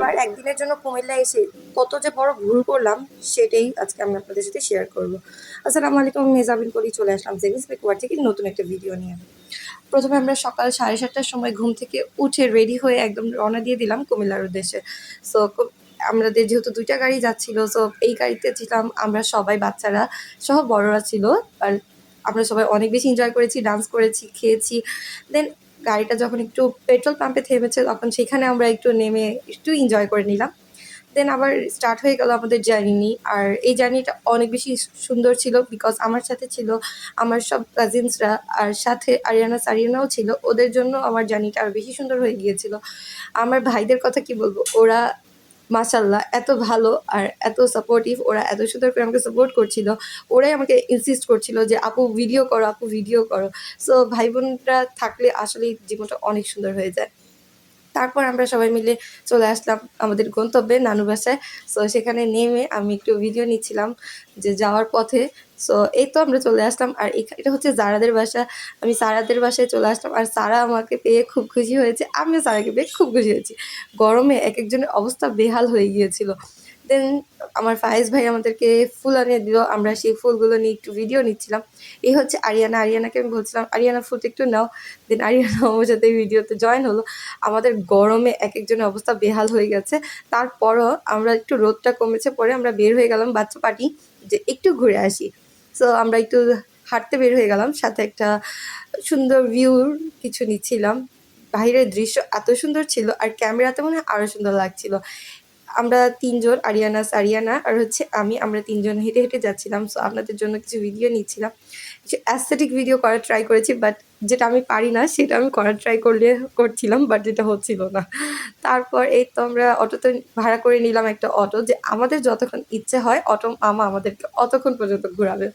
এবার একদিনের জন্য কুমিল্লা এসে কত যে বড় ভুল করলাম, সেটাই আজকে আমি আপনাদের সাথে শেয়ার করব। আসসালামু আলাইকুম মেজাবিন করি চলে আসলাম জেভিস বেকুয়ার থেকে নতুন একটা ভিডিও নিয়ে। প্রথমে আমরা সকাল সাড়ে সাতটার সময় ঘুম থেকে উঠে রেডি হয়ে একদম রওনা দিয়ে দিলাম কুমিল্লার উদ্দেশ্যে। সো আমাদের যেহেতু দুইটা গাড়ি যাচ্ছিল সো এই গাড়িতে ছিলাম আমরা সবাই, বাচ্চারা সহ বড়রা ছিল, আর আমরা সবাই অনেক বেশি এনজয় করেছি ডান্স করেছি, খেয়েছি। দেন গাড়িটা যখন একটু পেট্রোল পাম্পে থেমেছে, তখন সেখানে আমরা একটু নেমে একটু এনজয় করে নিলাম। দেন আবার স্টার্ট হয়ে গেল আমাদের জার্নি আর এই জার্নিটা অনেক বেশি সুন্দর ছিল বিকজ আমার সাথে ছিল আমার সব কাজিনসরা আর সাথে আরিয়ানা, সারিয়ানাও ছিল। ওদের জন্য আমার জার্নিটা আরও বেশি সুন্দর হয়ে গিয়েছিল। আমার ভাইদের কথা কি বলব? ওরা মাসাল্লাহ এত ভালো আর এত সাপোর্টিভ ওরা এত সুন্দর করে আমাকে সাপোর্ট করছিল। ওরাই আমাকে ইনসিস্ট করছিল যে, আপু ভিডিও করো, আপু ভিডিও করো। সো ভাই বোনরা থাকলে আসলেই জীবনটা অনেক সুন্দর হয়ে যায়। তারপর আমরা সবাই মিলে চলে আসলাম আমাদের গন্তব্যে নানু বাসায়। সো সেখানে নেমে আমি একটু ভিডিও নিচ্ছিলাম যে যাওয়ার পথে। সো এই তো আমরা চলে আসলাম। আর এটা হচ্ছে জারাদের বাসা। আমি সারাদের বাসায় চলে আসলাম। আর সারা আমাকে পেয়ে খুব খুশি হয়েছে। আমিও সারাকে পেয়ে খুব খুশি হয়েছি। গরমে এক একজনের অবস্থা বেহাল হয়ে গিয়েছিল। দেন আমার ফায়েজ ভাই আমাদেরকে ফুল আনিয়ে দিল। আমরা সেই ফুলগুলো নিয়ে একটু ভিডিও নিচ্ছিলাম। এই হচ্ছে আরিয়ানা। আরিয়ানাকে আমি বলছিলাম, আরিয়ানা ফুলটা একটু নাও। দেন আরিয়ানা আমার সাথে ভিডিওতে জয়েন হলো। আমাদের গরমে এক একজনের অবস্থা বেহাল হয়ে গেছে। তারপরও আমরা একটু রোদটা কমেছে, পরে আমরা বের হয়ে গেলাম বাচ্চা পার্টি যে একটু ঘুরে আসি। সো আমরা একটু হাঁটতে বের হয়ে গেলাম, সাথে একটা সুন্দর ভিউর কিছু নিচ্ছিলাম। বাইরের দৃশ্য এত সুন্দর ছিল, আর ক্যামেরাতে মনে হয় আরও সুন্দর লাগছিল। আমরা তিনজন, আরিয়ানা, সারিয়ানা, আর হচ্ছে আমি, আমরা তিনজন হেঁটে হেঁটে যাচ্ছিলাম সো আপনাদের জন্য কিছু ভিডিও নিচ্ছিলাম। কিছু অ্যাস্থেটিক ভিডিও করার ট্রাই করেছি বাট যেটা আমি পারি না, সেটা আমি করার ট্রাই করলে, করছিলাম বাট যেটা হচ্ছিল না। তারপর এই তো আমরা অটোতে ভাড়া করে নিলাম একটা অটো, যে আমাদের যতক্ষণ ইচ্ছে হয়, অটো আমা আমাদেরকে অতক্ষণ পর্যন্ত ঘোরাবে।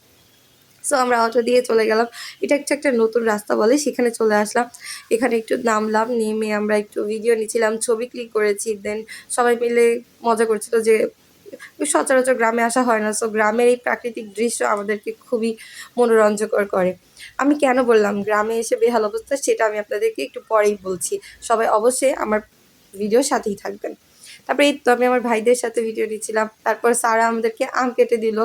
সো আমরা অটো দিয়ে চলে গেলাম। এটা একটা একটা নতুন রাস্তা বলে সেখানে চলে আসলাম। এখানে একটু নামলাম, নেমে আমরা একটু ভিডিও নিয়েছিলাম ছবি ক্লিক করেছি দেন সবাই মিলে মজা করছিল যে সচরাচর গ্রামে আসা হয় না। সো গ্রামের এই প্রাকৃতিক দৃশ্য আমাদেরকে খুবই মনোরঞ্জকর করে। আমি কেন বললাম, গ্রামে এসে বেহাল অবস্থা সেটা আমি আপনাদেরকে একটু পরেই বলছি। সবাই অবশ্যই আমার ভিডিওর সাথেই থাকবেন। তারপরে এই তো আমি আমার ভাইদের সাথে ভিডিও নিচ্ছিলাম। তারপর সারা আমাদেরকে আম কেটে দিল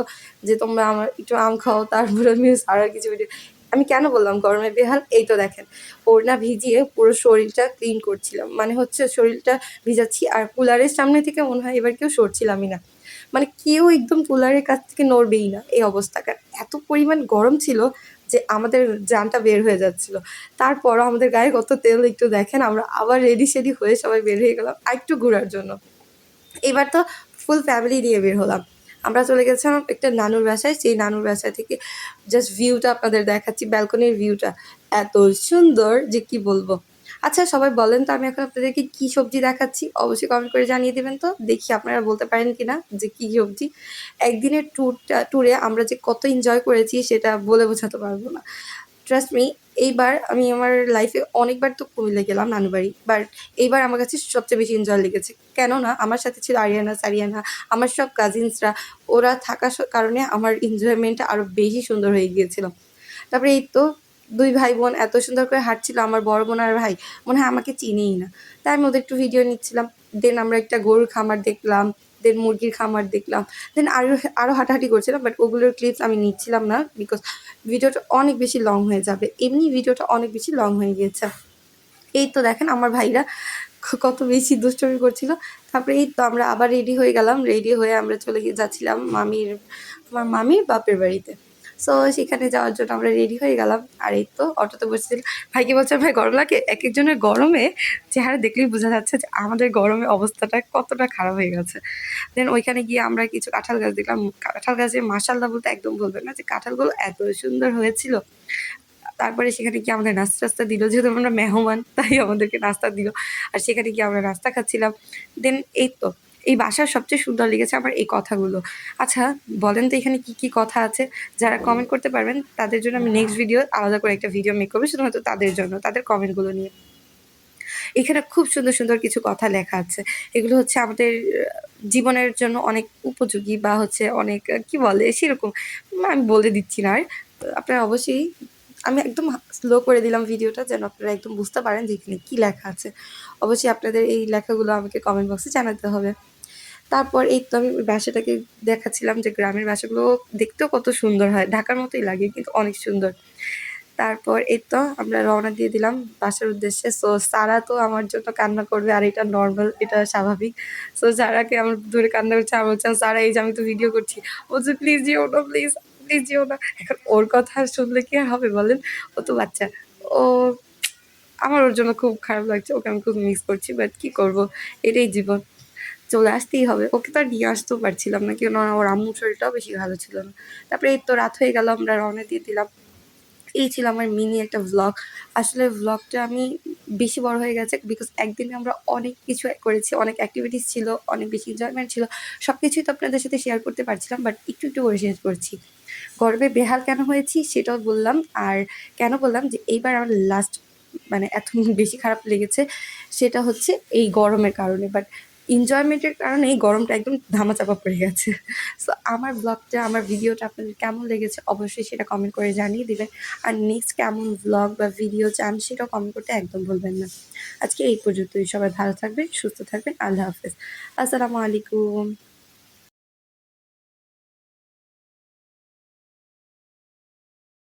যে, তোমরা আমার একটু আম খাও। তারপর আমি সারার কিছু ভিডিও আমি কেন বললাম গরমে বেহাল? এই তো দেখেন ওড়না ভিজিয়ে পুরো শরীরটা ক্লিন করছিলাম। মানে হচ্ছে শরীরটা ভিজাচ্ছি আর কুলারের সামনে থেকে মনে হয় এবার কেউ সরছিলামই না। মানে কেউ একদম কুলারের কাছ থেকে নড়বেই না এই অবস্থাকার এত পরিমাণ গরম ছিল যে আমাদের জানটা বের হয়ে যাচ্ছিল। তারপরও আমাদের গায়ে কত তেল একটু দেখেন, আমরা আবার রেডি সেডি হয়ে সবাই বের হয়ে গেলাম একটু ঘোরার জন্য। এবার তো ফুল ফ্যামিলি নিয়ে বের হলাম। আমরা চলে গেছিলাম একটা নানুর বাসায়, সেই নানুর বাসায় থেকে জাস্ট ভিউটা আপনাদের দেখাচ্ছি ব্যালকনির ভিউটা এত সুন্দর যে কি বলব? আচ্ছা সবাই বলেন তো, আমি এখন আপনাদেরকে কী সবজি দেখাচ্ছি? অবশ্যই কমেন্ট করে জানিয়ে দেবেন তো। দেখি আপনারা বলতে পারেন কি না যে কী সবজি। একদিনের ট্যুরটা ট্যুরে আমরা যে কত এনজয় করেছি সেটা বলে বোঝাতে পারব না। ট্রাস্ট মি এইবার আমি আমার লাইফে অনেকবার তো কুমিল্লা গেলাম, নানুবাড়ি। বাট এইবার আমার কাছে সবচেয়ে বেশি এনজয় লেগেছে। কেননা, আমার সাথে ছিল আরিয়ানা, সারিয়ানা, আমার সব কাজিনসরা ওরা থাকার কারণে আমার এনজয়মেন্টটা আরও বেশি সুন্দর হয়ে গিয়েছিল। তারপরে এই তো দুই ভাই বোন এত সুন্দর করে হাঁটছিল, আমার বড় বোন আর ভাই, মনে হয় আমাকে চিনেই না। তাই আমি ওদের একটু ভিডিও নিচ্ছিলাম। দেন আমরা একটা গরুর খামার দেখলাম দেন মুরগির খামার দেখলাম দেন আরও আরও হাঁটাহাঁটি করছিলাম বাট ওগুলোর ক্লিপস আমি নিচ্ছিলাম না বিকজ ভিডিওটা অনেক বেশি লং হয়ে যাবে। এমনি ভিডিওটা অনেক বেশি লং হয়ে গিয়েছে এই তো দেখেন আমার ভাইরা কত বেশি দুষ্টমি করছিল। তারপরে এই তো আমরা আবার রেডি হয়ে গেলাম। রেডি হয়ে আমরা চলে গিয়ে যাচ্ছিলাম মামির আমার মামির বাপের বাড়িতে। সো সেখানে যাওয়ার জন্য আমরা রেডি হয়ে গেলাম। আর এই তো অটোতে বসেছিল ভাইকে বলছে ভাই গরম লাগে? এক একজনের গরমে চেহারা দেখলেই বোঝা যাচ্ছে যে আমাদের গরমে অবস্থাটা কতটা খারাপ হয়ে গেছে। দেন ওইখানে গিয়ে আমরা কিছু কাঁঠাল গাছ দেখলাম। কাঁঠাল গাছের মাসাল্লা বলতে একদম বলবেন না যে কাঁঠালগুলো এত সুন্দর হয়েছিল। তারপরে সেখানে গিয়ে আমাদের নাস্তা টাস্তা দিল। যেহেতু আমরা মেহমান, তাই আমাদেরকে নাস্তা দিল। আর সেখানে গিয়ে আমরা নাস্তা খাচ্ছিলাম। দেন এই তো এই বাসার সবচেয়ে সুন্দর লেগেছে আমার এই কথাগুলো। আচ্ছা বলেন তো এখানে কি কি কথা আছে? যারা কমেন্ট করতে পারবেন, তাদের জন্য আমি নেক্সট ভিডিও আলাদা করে একটা ভিডিও মেক করব, শুধুমাত্র তাদের জন্য, তাদের কমেন্টগুলো নিয়ে। এখানে খুব সুন্দর সুন্দর কিছু কথা লেখা আছে। এগুলো হচ্ছে আমাদের জীবনের জন্য অনেক উপযোগী বা হচ্ছে অনেক কি বলে, সেরকম। আমি বলে দিচ্ছি না আর। আপনারা অবশ্যই, আমি একদম স্লো করে দিলাম ভিডিওটা যেন আপনারা একদম বুঝতে পারেন যে এখানে কী লেখা আছে। অবশ্যই আপনাদের এই লেখাগুলো আমাকে কমেন্ট বক্সে জানাতে হবে। তারপর এই তো আমি ওই বাসাটাকে দেখাচ্ছিলাম যে গ্রামের বাসাগুলো দেখতেও কত সুন্দর হয়। ঢাকার মতোই লাগে, কিন্তু অনেক সুন্দর। তারপর এই তো আমরা রওনা দিয়ে দিলাম বাসার উদ্দেশ্যে। সো সারা তো আমার জন্য কান্না করবে, আর এটা নর্মাল এটা স্বাভাবিক। সো সারাকে আমার ধরে কান্না করছে আমি বলছিলাম সারা, এই যে আমি তো ভিডিও করছি। বলছে প্লিজ যেও না প্লিজ প্লিজ যেও না। এখন ওর কথা শুনলে কি আর হবে বলেন? ও তো বাচ্চা। ও, আমার ওর জন্য খুব খারাপ লাগছে, ওকে আমি খুব মিস করছি বাট কী করব? এটাই জীবন। চলে আসতেই হবে। ওকে তো আর নিয়ে আসতেও পারছিলাম না কেন ওর আম্মুর শরীরটাও বেশি ভালো ছিল না। তারপরে এই তো রাত হয়ে গেল, আমরা রওনা দিয়ে দিলাম। এই ছিল আমার মিনি একটা ভ্লগ আসলে ভ্লগটা আমি বেশি বড় হয়ে গেছে বিকজ একদিনে আমরা অনেক কিছু করেছি, অনেক অ্যাক্টিভিটিস ছিল, অনেক বেশি এনজয়মেন্ট ছিল। সব কিছুই তো আপনাদের সাথে শেয়ার করতে পারছিলাম বাট একটু একটু করে শেয়ার করছি। গর্বে বেহাল কেন হয়েছি সেটাও বললাম, আর কেন বললাম যে এইবার আমার লাস্ট মানে এত বেশি খারাপ লেগেছে, সেটা হচ্ছে এই গরমের কারণে। বাট এনজয়মেন্টের কারণে এই গরমটা একদম ধামাচাপা পড়ে গেছে। সো আমার ব্লগটা আমার ভিডিওটা আপনাদের কেমন লেগেছে অবশ্যই সেটা কমেন্ট করে জানিয়ে দিবেন। আর নেক্সট কেমন ব্লগ বা ভিডিও চান সেটাও কমেন্ট করতে একদম ভুলবেন না। আজকে এই পর্যন্তই। সবাই ভালো থাকবেন, সুস্থ থাকবেন। আল্লাহ হাফেজ। আসসালামু আলাইকুম।